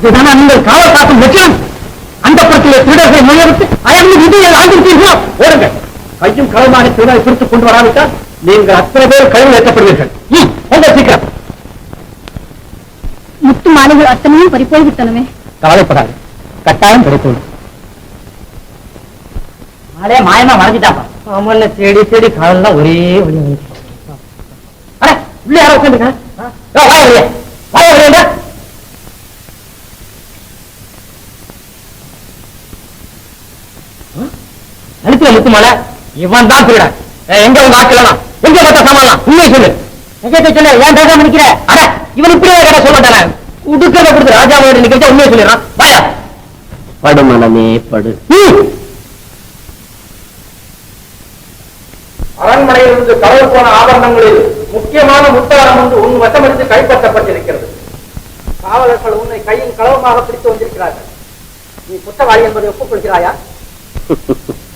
இதுதானா நீங்கள் காவல் காக்கும் லட்சணம் அந்த புறத்திலே திருடர்களை நுழைவிட்டு அயர்ந்து விதியை ஆண்டிருப்பீர்களோ ஓடுங்க கையும் களமாக திருடரை பிடித்துக் கொண்டு வராவிட்டால் நீங்கள் அத்தனை பேர் கழிவு ஏற்றப்படுவீர்கள் ம், போங்க சீக்கிரம் முத்து மாலைகள் அத்தனையும் பறிப்போய் கவலைப்படாது கட்டாயம் கிடைத்தோடு மாலே மாயமா மறைஞ்சிட்டாப்பா ஆமல்ல தேடி தேடி காலெல்லாம் ஒரே ஒரே அட உள்ள யாரோ உட்காந்துங்க வாய வெளியே வாய வெளியே அழுத்துல முத்து மாலை இவன் தான் திருடன். எங்க உங்க ஆட்கள் எங்க மத்த சமாளம் உண்மை சொல்லு. எங்க சொல்லு ஏன் பேச முடிக்கிற அட இவன் இப்படியே கடை சொல்ல மாட்டானே? உடுக்கிறத கொடுத்து ராஜாவோட நிக்கச்சா உண்மையை சொல்லிடுறான் வாயா. படு மனமே படு. அரண்மனையிலிருந்து களவு போன ஆபரணங்களில் முக்கியமான முத்தாரம் ஒன்று உன் வசமடித்து கைப்பற்றப்பட்டிருக்கிறது. காவலர்கள் உன்னை கையின் களவுமாக பிடித்து வந்திருக்கிறார்கள். நீ குற்றவாளி என்பதை ஒப்புக்கொள்கிறாயா?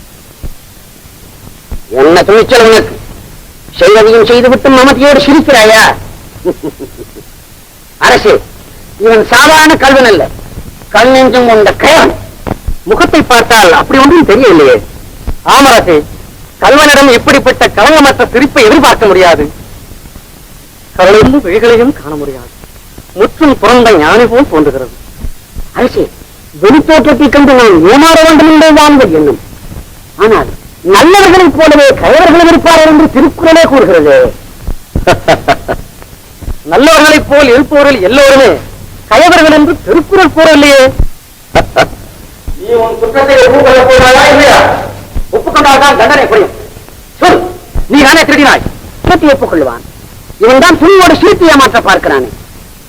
என்ன துணிச்சல் உனக்கு. செய்வதையும் செய்துவிட்டு மமதியோடு சிரிக்கிறாயா? அரசே இவன் சாதாரண கல்வன் அல்ல. கல் நெஞ்சம் கொண்ட கயவன் முகத்தை பார்த்தால் அப்படி ஒன்றும் தெரியவில்லையே. ஆமரசே கல்வனிடம் இப்படிப்பட்ட கவனமற்ற சிரிப்பை எதிர்பார்க்க முடியாது. கடலிருந்து விழிகளையும் காண முடியாது. முற்றும் புறந்த ஞானி போல் தோன்றுகிறது. அரசே வெளித்தோற்றத்தைக் கண்டு நான் ஏமாற வேண்டும் என்பதுதான் உங்கள் எண்ணம் ஆனால் நல்லவர்களைப் போலவே கயவர்களும் இருப்பார்கள் என்று திருக்குறளே கூறுகிறது. நல்லவர்களைப் போல் இருப்பவர்கள் எல்லோருமே கயவர்கள் என்று திருக்குறள் கூறவில்லையே. நீ உன் குற்றத்தை ஒப்புக்கொள்ள போறாயா இல்லையா? ஒப்புக்கொண்டால்தான் தண்டனை புரியும் சொல். நீ தானே திருடினாய். சிறுத்தை ஒப்புக்கொள்வான் இவன் தான் துணியோட சீர்த்தி ஏமாற்ற பார்க்கிறானே.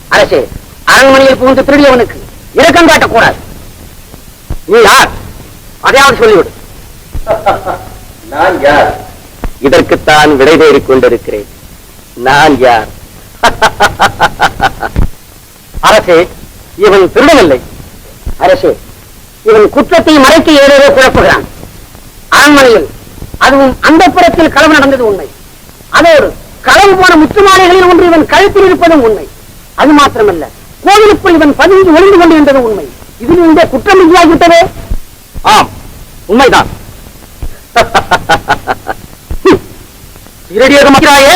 அரசே அரண்மனையில் புகுந்து திருடியவனுக்கு இரக்கம் காட்டக்கூடாது. நீ யார்? அதையாவது சொல்லிவிடு. நான் யார்? இதற்குத்தான் விடை தேடிக் கொண்டிருக்கிறேன். நான் யார்? அரசே இவன் திருடவில்லை அரசே இவன் குற்றத்தை மறைக்க ஏதேதோ குழப்புகிறான். அரண்மனையில் அதுவும் அந்த புறத்தில் களவு நடந்தது உண்மை. அதோடு களவு போன முத்துமாலைகளில் ஒன்று இவன் கழுத்தில் இருப்பதும் உண்மை. அது மாத்திரமல்ல கோவிலுக்குள் இவன் பதுங்கி ஒளிந்து கொண்டிருந்தது உண்மை. இதில் இந்த குற்றம் இல்லையாகிவிட்டதே ஆம் உண்மைதான். இரடியாக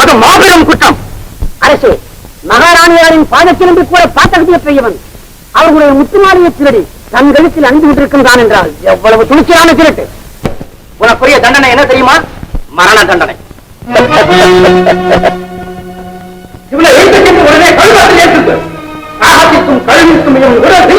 அது மாபெரும் குற்றம். அரசே மகாராணியாரின் பாதத்திலிருந்து கூட பாத்தகத்தை பெரியவன். அவர்களுடைய முத்துமாரிய திருடி தன் கழுத்தில் அணிந்து விட்டிருக்கின்றான் என்றால் எவ்வளவு துணிச்சலான திருட்டு. உனக்குரிய தண்டனை என்ன தெரியுமா? மரண தண்டனை. இவ்வளவு உடனே கழுவாத்தில் ஏற்றுக்கு கழுவிற்கும் உடனே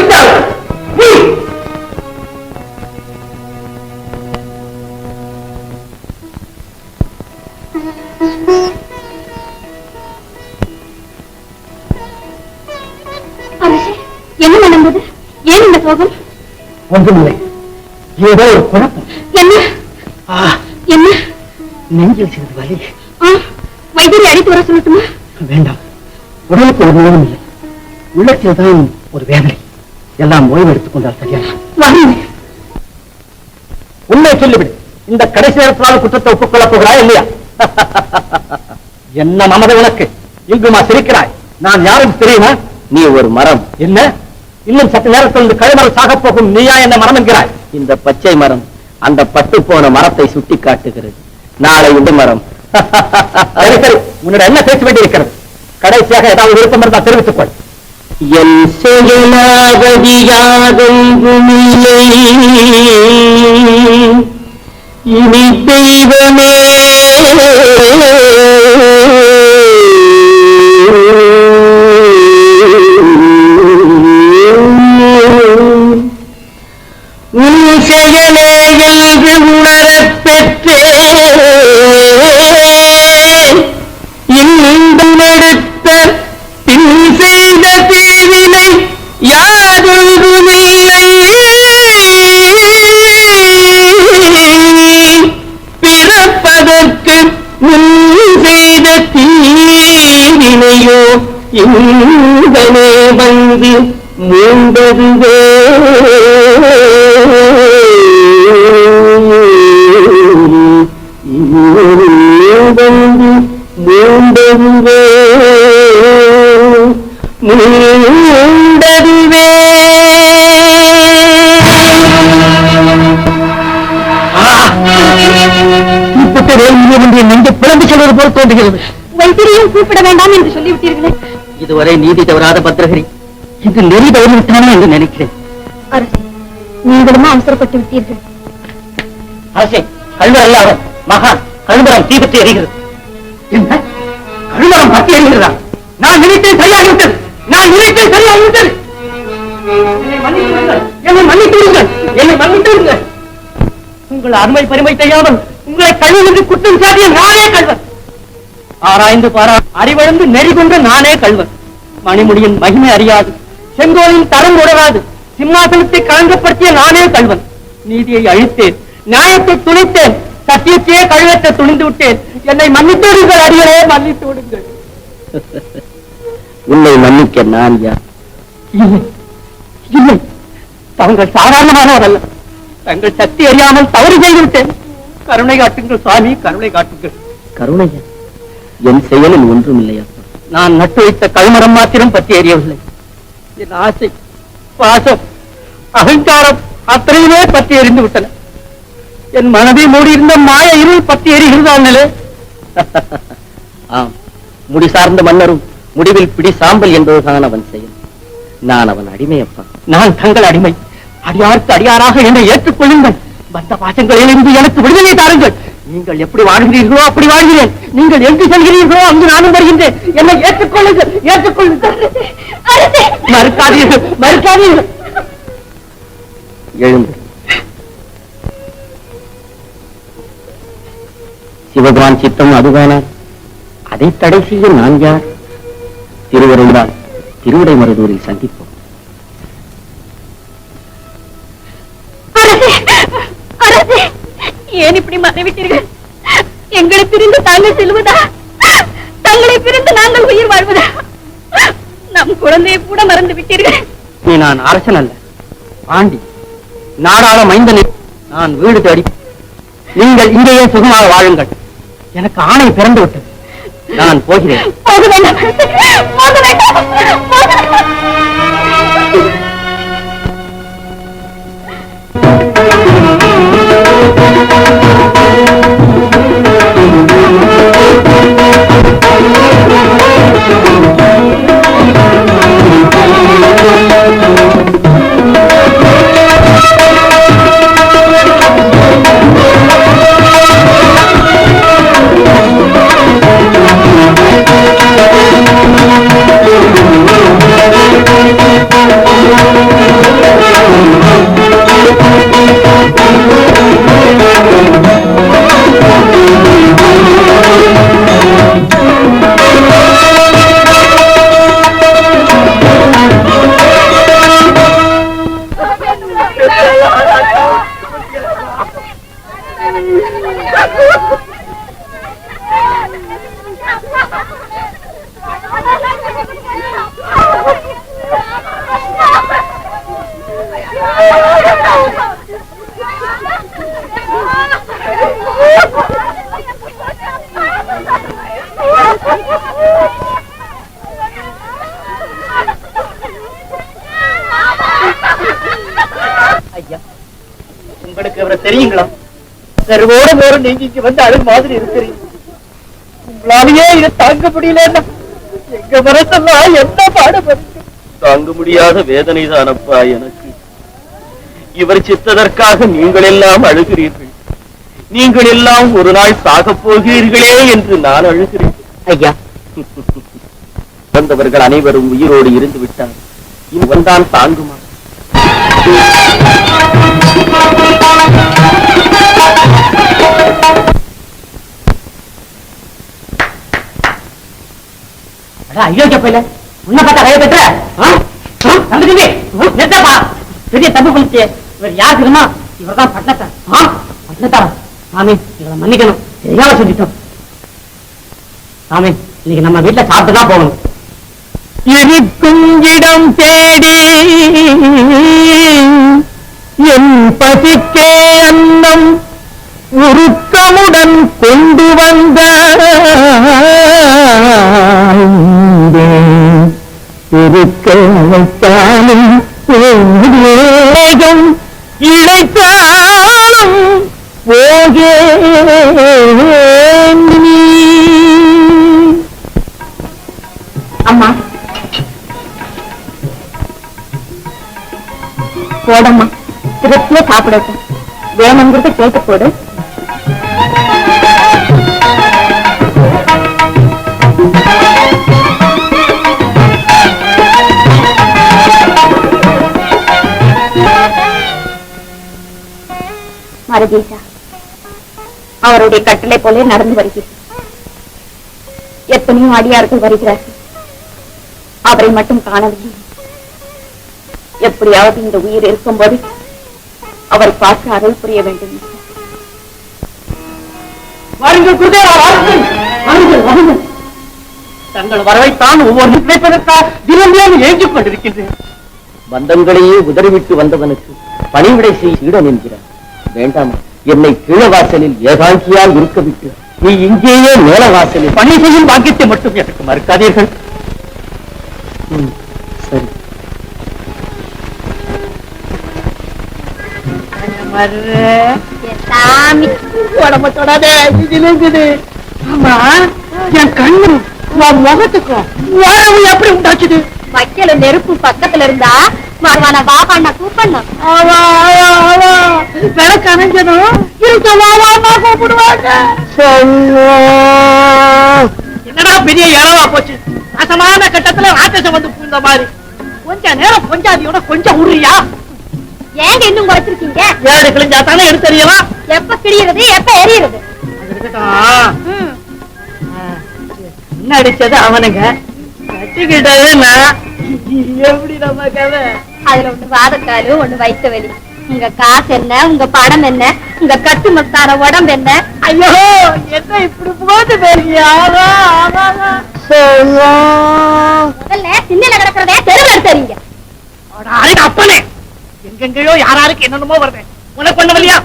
ஒன்றுமில்லை. ஏதோ ஒரு குழப்பம். என்ன? என்ன? நெஞ்சில் சிறிது வலி. ஆ, வைத்தியரை அழைத்து வர சொல்லட்டுமா? வேண்டாம். உடலுக்கு ஒரு நோயும் இல்லை. உள்ளத்தில் தான் ஒரு வேதனை. எல்லாம் ஓய்வு எடுத்துக் கொண்டால் சரியா? வாருங்கள் உண்மை சொல்லிவிடு. இந்த கடைசி நேரத்திலான குற்றத்தை ஒப்புக்கொள்ளப் போகிறாய் இல்லையா? என்ன மமதை உனக்கு? இங்குமா சிரிக்கிறாய். நான் யாரும் தெரியுமா? நீ ஒரு மரம். என்ன? இன்னும் சற்று நேரத்தில் இந்த கழுமரம் சாகப் போகும் நீயா என்ன மரம் என்கிறாய் இந்த பச்சை மரம் அந்த பட்டு போன மரத்தை சுட்டி காட்டுகிறது நாளை இந்த மரம். சரி சரி. உன்னிடம் என்ன பேச வேண்டியிருக்கிறது? கடைசியாக ஏதாவது விருப்பம் இருந்தால் தெரிவித்துக் கொள் என் செயலாகதியாதொன்றுமில்லை இனி தெய்வமே. மறந்து மூண்டதுவே. போல் தோன்றுகிறது. வைத்திரியும் கூப்பிட வேண்டாம் என்று சொல்லிவிட்டீர்களே. இதுவரை நீதி தவறாத பத்திரகரி இது நெறி தவறிவிட்டானே என்று நினைக்கிறேன். அரசே நீங்களும் அவசரப்பட்டு விட்டீர்கள். அரசே கல்வர் கழுமரம் தீபத்தை எறிகிறது என்ன? கழுமரம் பற்றி எறிகிறதா நான் நினைத்தேன் சரியாகிவிட்டது. நான் நினைத்தேன் சரியாகிவிட்டது. என்னை மன்னித்து என்னை மன்னித்து விடுங்கள். என்னை மன்னித்து விடுங்கள். உங்கள் அருமை பெருமை தெரியாமல் உங்களை கழுவு என்று குற்றம் சாட்டிய நானே கல்வன் ஆராய்ந்து பாரா அறிவழந்து நெறி கொண்டு நானே கல்வன் மணிமுடியின் மகிமை அறியாது. செங்கோலின் தரம் உணராது சிம்மாசனத்தை களங்கப்படுத்திய நானே கல்வன் நீதியை அழித்தேன். நியாயத்தை துணித்தேன். சத்தியத்தையே கழுவத்தை துணிந்து விட்டேன். என்னை மன்னித்து விடுங்கள் அடிகளே மன்னித்து விடுங்கள் உன்னை மன்னிக்க நான் யார்? இல்லை இல்லை. தாங்கள் சாதாரணமானவர் அல்ல தங்கள் சக்தி அறியாமல் தவறு செய்து விட்டேன். கருணை காட்டுங்கள் சுவாமி கருணை காட்டுங்கள். கருணையா? என் செயலில் ஒன்றும் இல்லையா? நான் நட்டு வைத்த கல்மரம் மாத்திரம் பற்றி எறியவில்லை என் ஆசை பாசம் அகங்காரம் அத்தனையுமே பற்றி எரிந்து விட்டன. என் மனதை மூடியிருந்த மாய இருள் பற்றி எரிகிறதானே ஆம் முடி சார்ந்த மன்னரும் முடிவில் பிடி சாம்பல் என்பதுதான் அவன் செயல். நான் அவன் அடிமையப்பா. நான் தங்கள் அடிமை. அடியாருக்கு அடியாராக என்னை ஏற்றுக்கொள்ளுங்கள். பந்த பாசங்களிலிருந்து எனக்கு விடுதலை தாருங்கள். நீங்கள் எப்படி வாழ்கிறீர்களோ அப்படி வாழ்கிறேன். நீங்கள் எங்கு செல்கிறீர்களோ அங்கு நானும் வருகின்றேன். என்னை ஏற்றுக்கொள்ளுங்கள் ஏற்றுக்கொள்ளுங்கள். மறுக்காதீர்கள் மறுக்காதீர்கள். எழுந்து. சிவபெருமான் சித்தம் அதுதானா? அதை தடை செய்ய நான் யார்? திருவருந்தால் திருவிடை மருதூரில் சந்திப்போம். ஏன் இப்படி மறைவிட்டீர்கள்? எங்களை பிரிந்து தாங்கள் செல்வதா? தங்களை பிரிந்து நாங்கள் உயிர் வாழ்வதா? நம் குழந்தையை கூட மறந்து விட்டீர்கள். நீ நான் அரசன் அல்ல. பாண்டி நாடாள மைந்தனை நான் வீடு தேடி. நீங்கள் இங்கேயே சுகமாக வாழுங்கள். எனக்கு ஆணை பிறந்து விட்டது. நான் போகிறேன். தெரியுங்களா? கருவோட போற நீங்க இங்க வந்து அழகு மாதிரி இருக்கிறீங்க உங்களாலேயே இதை தாங்க முடியலன்னா எங்க மனசெல்லாம் என்ன பாடுபடுது? தாங்க முடியாத வேதனை தானப்பா எனக்கு. இவர் சித்ததற்காக நீங்கள் எல்லாம் அழுகிறீர்கள். நீங்கள் எல்லாம் ஒரு நாள் சாகப் போகிறீர்களே என்று நான் அழுகிறேன். ஐயா. வந்தவர்கள் அனைவரும் உயிரோடு இருந்து விட்டார். இவன் தான் தாங்குமா? ஐயோ பையல. உன்ன பார்த்தா கைய பெற்ற தம்பி நிறுத்தப்பா பெரிய தப்பு பண்ணிச்சு இவர் யார் தெரியுமா? இவர் தான் பட்டத்தார் பட்டத்தாரா சாமி இவரை மன்னிக்கணும். தெரியாம சொல்லிட்டோம். சாமி இன்னைக்கு நம்ம வீட்டுல சாப்பிட்டு தான் போகணும். எரிக்கும் இடம் தேடி என் பசிக்கே அன்னம் உருக்கமுடன் கொண்டு வந்த இருக்க வைத்தாலும் வேகம் இழைத்தாலும் போகே போடம்மா திருப்தியா சாப்பிடட்டும் வேணுங்கிறத கேட்டு போடு மரதீசா அவருடைய கட்டளை போல நடந்து வருகிறது எத்தனையும் அடியார்கள் வருகிறார்கள். அவரை மட்டும் காணவில்லை. எப்படியாவது இந்த உயிர் இருக்கும்போது அவரை பார்த்து அருள் புரிய வேண்டும். தங்கள் வரவைத்தான் ஒவ்வொரு கிடைப்பதற்காக தினம் தினம் ஏங்கிக் கொண்டிருக்கின்றேன். பந்தங்களையே உதறிவிட்டு வந்தவனுக்கு பணிவிடை செய் சீடன் என்கிறார். வேண்டாமா என்னை கீழவாசலில் ஏகாங்கியால் இருக்க விட்டு நீ இங்கேயே மேலவாசலில் பணி செய்யும் பாக்கியத்தை மட்டும் எனக்கு மறுக்காதீர்கள். சாமி. உடம்ப தொடாத ஆமா என் கண்ணு உன் முகத்துக்கும் உறவு எப்படி உண்டாச்சுது? வைக்கல நெருப்பு பக்கத்துல இருந்தா மறுவான வா பண்ண கூப்பிடணும் விளக்கு அணைஞ்சதும் இருக்க வாவாமா கூப்பிடுவாங்க. என்னடா பெரிய இளவா போச்சு? நாசமான கட்டத்துல ராட்சசம் வந்து பூந்த மாதிரி. கொஞ்ச நேரம் கொஞ்சாதியோட கொஞ்சம் உருறியா? ஏங்க இன்னும் குறைச்சிருக்கீங்க ஏடு கிழிஞ்சா தானே எடுத்தறியலாம் எப்ப கிழியறது எப்ப எரியுறது. என்ன அடிச்சது அவனுங்க? கட்டிக்கிட்டது எப்படி நம்ம கதை? அதுல ஒண்ணு வாதக்காலு ஒண்ணு வயிற்று வலி உங்க காசு என்ன? உங்க பணம் என்ன? உங்க கட்டு மத்தான உடம்பு என்ன? ஐயோ என்ன இப்படி போட்டு பேசியா முதல்ல சின்னல கிடக்கிறதே தெருவில் எடுத்துறீங்க அப்பனே. எங்கெங்கயோ யாராருக்கு என்னென்னமோ வருது. உனக்கு ஒண்ணு இல்லையா?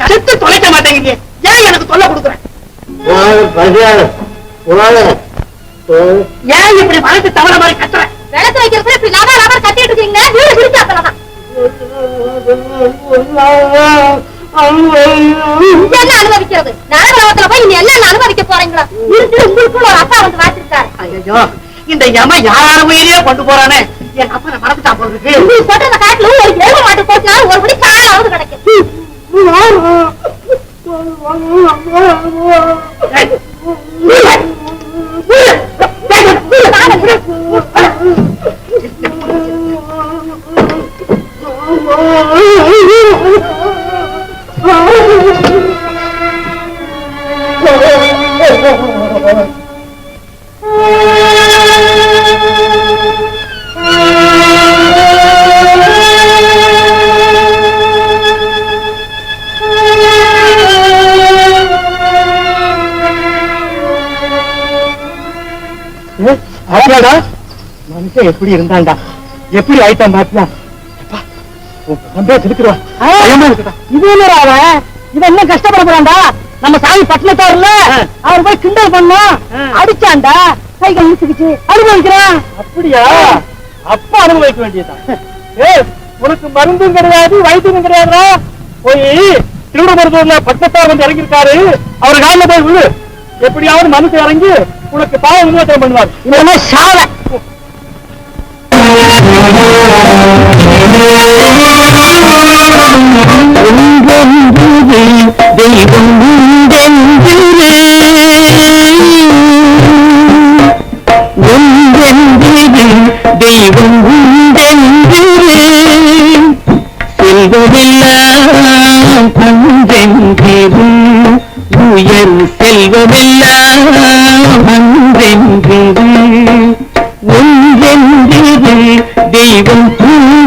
செத்து தொலைக்க மாட்டேங்கிறீங்க ஏன் எனக்கு தொல்லை கொடுக்குறேன் ஏன் இப்படி மனசு தவற மாதிரி கத்துறேன் விளக்கு வைக்கிறப்ப இப்படி லவர் லவர் கத்திட்டு இருக்கீங்க. வீடு பிடிச்சாப்பலதான் என்ன அனுபவிக்கிறது? நரகலோகத்துல போய் நீ என்ன அனுபவிக்க போறீங்களா? இருந்து உங்களுக்குள்ள ஒரு அப்பா வந்து வாசிருக்காரு ஐயோ இந்த யம யாரார உயிரியே கொண்டு போறானே? என் அப்பனை மறந்துட்டா போல இருக்கு. நீ சொல்ற அந்த காட்டுல ஒரு மாட்டு காலாவது மனுஷன் எப்படி இருந்தான்டா? எப்படி ஆயிட்டான் பாத்தியா இது என்னடா அவன்? இவன் என்ன நம்ம சாமி பட்டணத்தாருல அவர் போய் கிண்டல் பண்ணோம். ஆ. அடிச்சான்டா. கைகள் இழுத்துக்கிச்சு அனுபவிக்கிறான். அப்படியா? அப்ப அனுபவிக்க வேண்டியதுதான். ஏய் உனக்கு மருந்தும் கிடையாது வைத்தியம் கிடையாதுடா. போய் திருவிடமருதூர்ல பட்டத்தார் வந்து இறங்கியிருக்காரு. அவர் காலில் போய் விழு. எப்படியாவது மனசு இறங்கி உனக்கு பாவ விமோசனம் பண்ணுவார். இல்லைன்னா சாவ. தெய்வம் தெய்வம்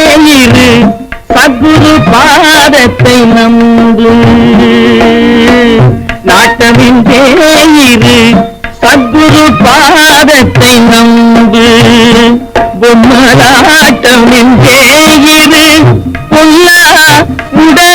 இரு சத்குரு பாதத்தை நம்பு. நாட்டமின்றே இரு சத்குரு பாதத்தை நம்பு. பொம்மலாட்டமின்றே இரு பொல்லா உடலை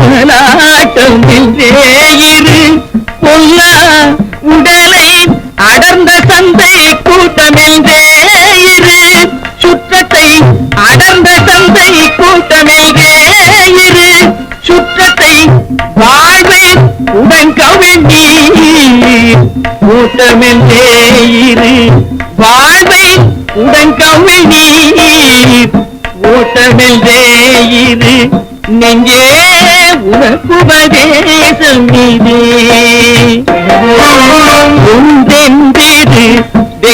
பொம்மலாட்டம் இரு. பொல்லா உடலை அடர்ந்த சந்தை கூட்டமென்றே இரு. சுற்றத்தை அடர்ந்த சந்தை கூட்டமென்றே இரு. சுற்றத்தை வாழ்வை உடன் கவிழ்நீ கூட்டமென்றே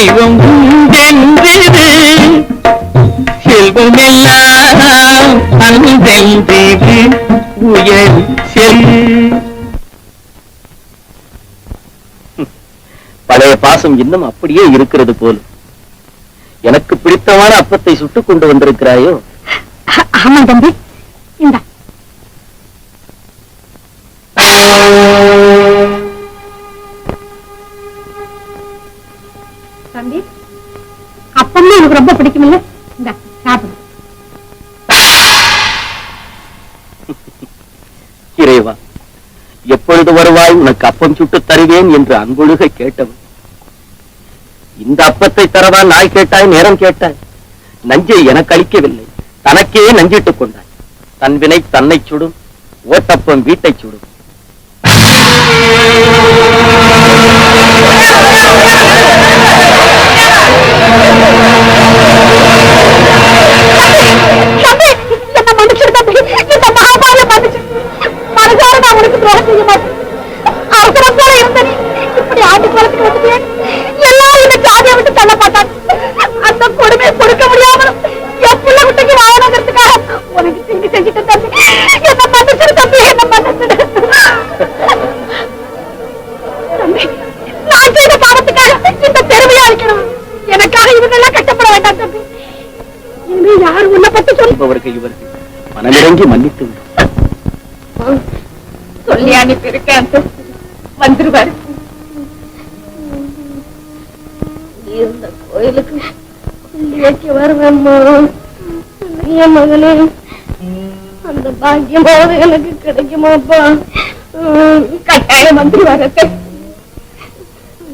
தெய்வம் உண்டென்றிரு செல்வமெல்லாம் அன்பென்றிரு உயர் செல். பழைய பாசம் இன்னும் அப்படியே இருக்கிறது போல. எனக்கு பிடித்தமான அப்பத்தை சுட்டுக் கொண்டு வந்திருக்கிறாயோ? ஆமா தம்பி. இறைவா எப்பொழுது வருவாய் உனக்கு அப்பம் சுட்டு தருவேன் என்று அன்பொழுக கேட்டவன். இந்த அப்பத்தை தரவா நாய் கேட்டாய் நேரம் கேட்டாய். நஞ்சை எனக்கு அளிக்கவில்லை. தனக்கே நஞ்சிட்டுக் கொண்டாய். தன் வினை தன்னை சுடும் ஓட்டப்பம் வீட்டை சுடும். செய்ய மாட்டேன் அவசரம் போல இப்படி ஆண்டு காலத்துக்கு வந்துட்டேன். எல்லாரும் இந்த ஜாதியை விட்டு தள்ள மாட்டாங்க அந்த கொடுமையை கொடுக்க முடியாம என் புள்ள விட்டுக்கு வாழணுங்கிறதுக்காக உனக்கு தீங்கு செஞ்சுட்டு தம்பி என்ன மன்னிச்சிரு தம்பி என்ன மன்னிச்சிரு. தம்பி நான் செய்த பாவத்துக்காக இந்த பெருமையா இருக்கணும் எனக்காக இவங்கெல்லாம் கஷ்டப்பட வேண்டாம் தம்பி. இனிமே யார் உன்னை பத்தி சொல்லி இவருக்கு மனமிறங்கி மன்னித்து விடும். அம்மா வருவேம்மா என் மகனே அந்த பாக்கியமாவது எனக்கு கிடைக்குமாப்பா உம், கட்டாயம்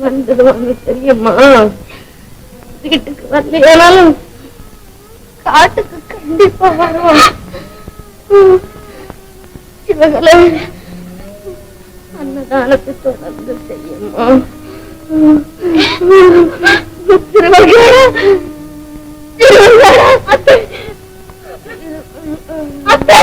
வந்தது வந்து தெரியுமா வீட்டுக்கு வரலையானாலும் காட்டுக்கு கண்டிப்பா வருவான் உம். இவங்களை அன்னதானத்தை தொடர்ந்து செய்யுமா திருவள்ளுவர் அத்தை.